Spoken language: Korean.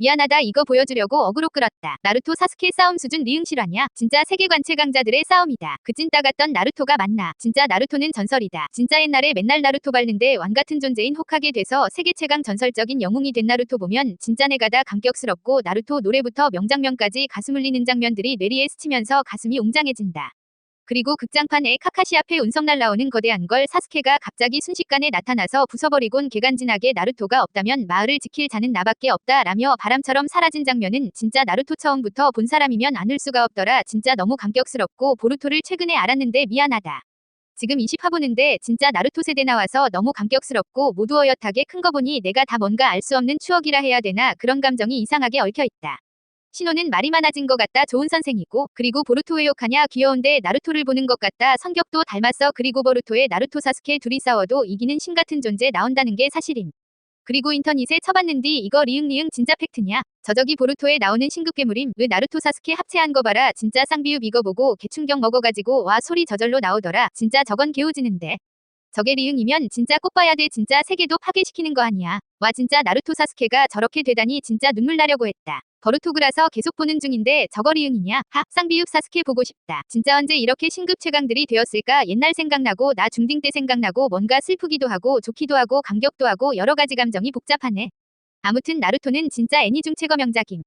미안하다 이거 보여주려고 어그로 끌었다. 나루토 사스케 싸움 수준 리응 실화냐? 진짜 세계관 최강자들의 싸움이다. 그찐 따갔던 나루토가 맞나? 진짜 나루토는 전설이다. 진짜 옛날에 맨날 나루토 밟는데 왕 같은 존재인 호카게 돼서 세계 최강 전설적인 영웅이 된 나루토 보면 진짜 내가 다 감격스럽고 나루토 노래부터 명장면까지 가슴 울리는 장면들이 뇌리에 스치면서 가슴이 웅장해진다. 그리고 극장판에 카카시 앞에 운석 날라오는 거대한 걸 사스케가 갑자기 순식간에 나타나서 부숴버리곤 개간지나게 나루토가 없다면 마을을 지킬 자는 나밖에 없다 라며 바람처럼 사라진 장면은 진짜 나루토 처음부터 본 사람이면 안을 수가 없더라 진짜 너무 감격스럽고 보루토를 최근에 알았는데 미안하다. 지금 20화 보는데 진짜 나루토 세대 나와서 너무 감격스럽고 모두 어엿하게 큰 거 보니 내가 다 뭔가 알 수 없는 추억이라 해야 되나 그런 감정이 이상하게 얽혀있다. 신호는 말이 많아진 것 같다 좋은 선생이고 그리고 보루토 왜 욕하냐 귀여운데 나루토를 보는 것 같다 성격도 닮았어 그리고 보루토의 나루토 사스케 둘이 싸워도 이기는 신 같은 존재 나온다는 게 사실임. 그리고 인터넷에 쳐봤는디 이거 리응리응 진짜 팩트냐? 저저기 보루토에 나오는 신급 괴물임 왜 나루토 사스케 합체한 거 봐라 진짜 쌍비읍 이거 보고 개충격 먹어가지고 와 소리 저절로 나오더라 진짜 저건 개우지는데. 저게 리응이면 진짜 꼭 봐야 돼 진짜 세계도 파괴시키는 거 아니야. 와 진짜 나루토 사스케가 저렇게 되다니 진짜 눈물 나려고 했다. 버루토그라서 계속 보는 중인데 저거 리응이냐? 하 쌍비읍 사스케 보고 싶다. 진짜 언제 이렇게 신급 최강들이 되었을까 옛날 생각나고 나 중딩 때 생각나고 뭔가 슬프기도 하고 좋기도 하고 감격도 하고 여러 가지 감정이 복잡하네. 아무튼 나루토는 진짜 애니 중 최고 명작임.